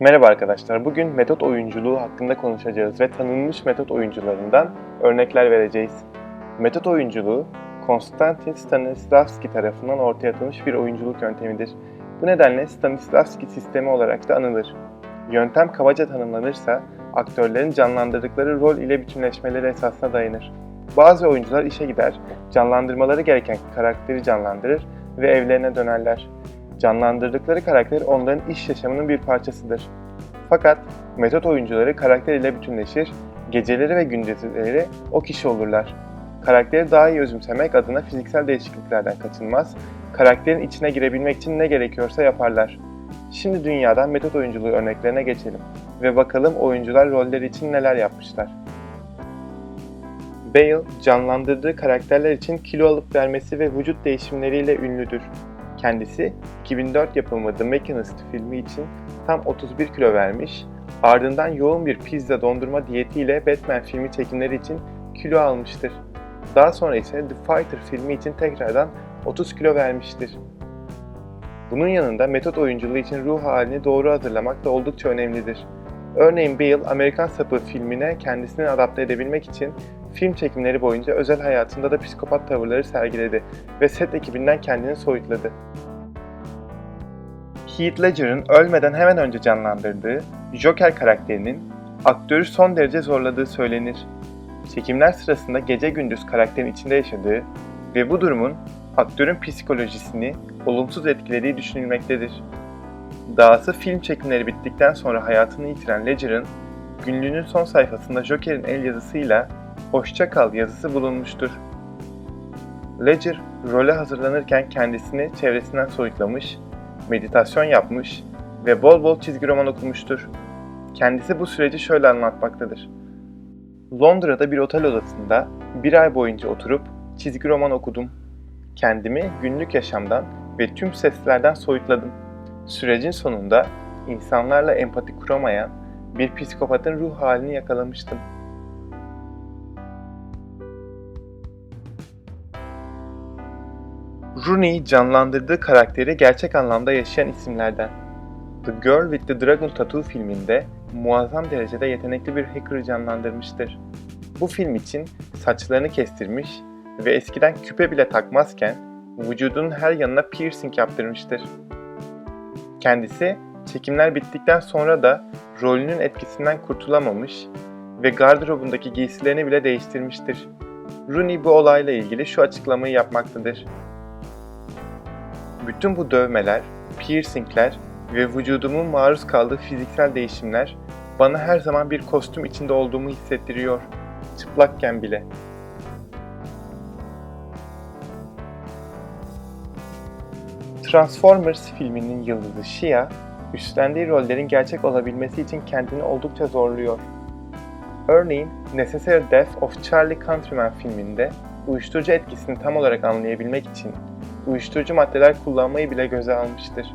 Merhaba arkadaşlar. Bugün metot oyunculuğu hakkında konuşacağız ve tanınmış metot oyuncularından örnekler vereceğiz. Metot oyunculuğu, Konstantin Stanislavski tarafından ortaya atılmış bir oyunculuk yöntemidir. Bu nedenle Stanislavski sistemi olarak da anılır. Yöntem kabaca tanımlanırsa, aktörlerin canlandırdıkları rol ile bütünleşmeleri esasına dayanır. Bazı oyuncular işe gider, canlandırmaları gereken karakteri canlandırır ve evlerine dönerler. Canlandırdıkları karakter onların iş yaşamının bir parçasıdır. Fakat metot oyuncuları karakter ile bütünleşir, geceleri ve gündüzleri o kişi olurlar. Karakteri daha iyi özümsemek adına fiziksel değişikliklerden kaçınmaz, karakterin içine girebilmek için ne gerekiyorsa yaparlar. Şimdi dünyadan metot oyunculuğu örneklerine geçelim ve bakalım oyuncular rolleri için neler yapmışlar. Bale, canlandırdığı karakterler için kilo alıp vermesi ve vücut değişimleriyle ünlüdür. Kendisi 2004 yapımı The Machinist filmi için tam 31 kilo vermiş, ardından yoğun bir pizza dondurma diyetiyle Batman filmi çekimleri için kilo almıştır. Daha sonra ise The Fighter filmi için tekrardan 30 kilo vermiştir. Bunun yanında metot oyunculuğu için ruh halini doğru hazırlamak da oldukça önemlidir. Örneğin Bale, Amerikan Sapı filmine kendisini adapte edebilmek için film çekimleri boyunca özel hayatında da psikopat tavırları sergiledi ve set ekibinden kendini soyutladı. Heath Ledger'ın ölmeden hemen önce canlandırdığı Joker karakterinin aktörü son derece zorladığı söylenir. Çekimler sırasında gece gündüz karakterin içinde yaşadığı ve bu durumun aktörün psikolojisini olumsuz etkilediği düşünülmektedir. Dahası film çekimleri bittikten sonra hayatını yitiren Ledger'ın günlüğünün son sayfasında Joker'in el yazısıyla Hoşça kal yazısı bulunmuştur. Ledger, role hazırlanırken kendisini çevresinden soyutlamış, meditasyon yapmış ve bol bol çizgi roman okumuştur. Kendisi bu süreci şöyle anlatmaktadır. Londra'da bir otel odasında bir ay boyunca oturup çizgi roman okudum. Kendimi günlük yaşamdan ve tüm seslerden soyutladım. Sürecin sonunda insanlarla empati kuramayan bir psikopatın ruh halini yakalamıştım. Rooney canlandırdığı karakteri gerçek anlamda yaşayan isimlerden. The Girl with the Dragon Tattoo filminde muazzam derecede yetenekli bir hacker'ı canlandırmıştır. Bu film için saçlarını kestirmiş ve eskiden küpe bile takmazken vücudunun her yanına piercing yaptırmıştır. Kendisi çekimler bittikten sonra da rolünün etkisinden kurtulamamış ve gardırobundaki giysilerini bile değiştirmiştir. Rooney bu olayla ilgili şu açıklamayı yapmaktadır. Bütün bu dövmeler, piercingler ve vücudumun maruz kaldığı fiziksel değişimler bana her zaman bir kostüm içinde olduğumu hissettiriyor. Çıplakken bile. Transformers filminin yıldızı Shia, üstlendiği rollerin gerçek olabilmesi için kendini oldukça zorluyor. Örneğin Necessary Death of Charlie Countryman filminde uyuşturucu etkisini tam olarak anlayabilmek için uyuşturucu maddeler kullanmayı bile göze almıştır.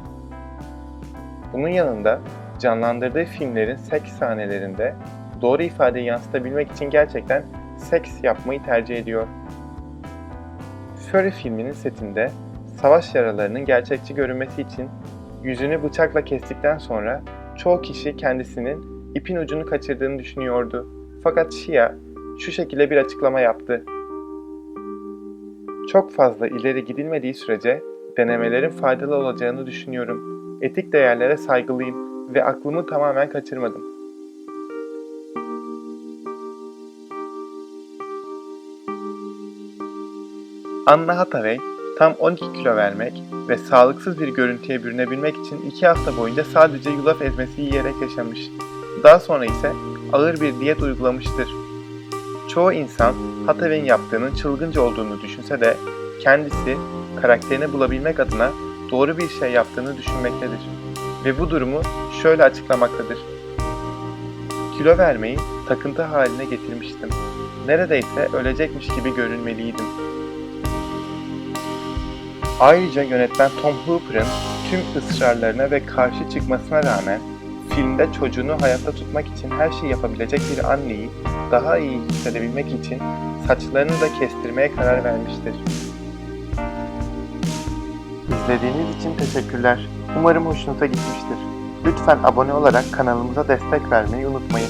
Bunun yanında canlandırdığı filmlerin seks sahnelerinde doğru ifadeyi yansıtabilmek için gerçekten seks yapmayı tercih ediyor. Fury filminin setinde savaş yaralarının gerçekçi görünmesi için yüzünü bıçakla kestikten sonra çoğu kişi kendisinin ipin ucunu kaçırdığını düşünüyordu. Fakat Shia şu şekilde bir açıklama yaptı. Çok fazla ileri gidilmediği sürece denemelerin faydalı olacağını düşünüyorum. Etik değerlere saygılıyım ve aklımı tamamen kaçırmadım. Anna Hathaway tam 12 kilo vermek ve sağlıksız bir görüntüye bürünebilmek için 2 hafta boyunca sadece yulaf ezmesi yiyerek yaşamış. Daha sonra ise ağır bir diyet uygulamıştır. Çoğu insan Hathaway'in yaptığının çılgınca olduğunu düşünse de kendisi karakterini bulabilmek adına doğru bir şey yaptığını düşünmektedir. Ve bu durumu şöyle açıklamaktadır. Kilo vermeyi takıntı haline getirmiştim. Neredeyse ölecekmiş gibi görünmeliydim. Ayrıca yönetmen Tom Hooper'ın tüm ısrarlarına ve karşı çıkmasına rağmen filmde çocuğunu hayatta tutmak için her şeyi yapabilecek bir anneyi daha iyi hissedebilmek için saçlarını da kestirmeye karar vermiştir. İzlediğiniz için teşekkürler. Umarım hoşunuza gitmiştir. Lütfen abone olarak kanalımıza destek vermeyi unutmayın.